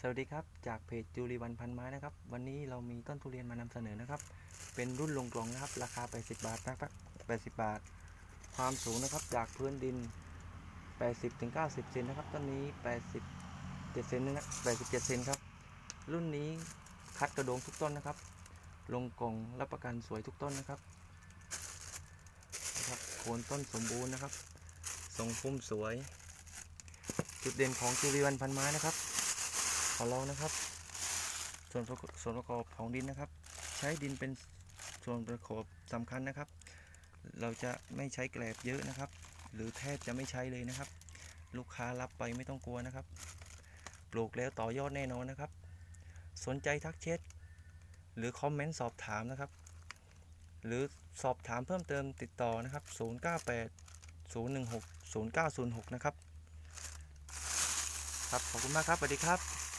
สวัสดีครับ จากเพจจูรีวันพันไม้นะครับ วันนี้เรามีต้นทุเรียนมานำเสนอนะครับ เป็นรุ่นลงกล่องนะครับ ราคา 80 บาทนะครับ80 บาท ความสูงนะครับจากพื้นดิน 80ถึง90เซนนะครับ ต้นนี้ 87เซนนะ87เซนครับ รุ่นนี้คัดกระโดงทุกต้นนะครับ ลงกล่องรับประกันสวยทุกต้นนะครับนะครับ โคนต้นสมบูรณ์นะครับ ทรงพุ่มสวย จุดเด่นของจูรีวันพันไม้นะครับ ขอลองนะครับ ส่วนส่วนประกอบของดินนะครับ ใช้ดินเป็นส่วนประกอบสำคัญนะครับ เราจะไม่ใช้แกลบเยอะนะครับ หรือแทบจะไม่ใช้เลยนะครับ ลูกค้ารับไปไม่ต้องกลัวนะครับ ปลูกแล้วต่อยอดแน่นอนนะครับ สนใจทักเช็ดหรือคอมเมนต์สอบถามนะครับ หรือสอบถามเพิ่มเติมติดต่อนะครับ 098 016 0906 นะครับ ครับ ขอบคุณมากครับ สวัสดีครับ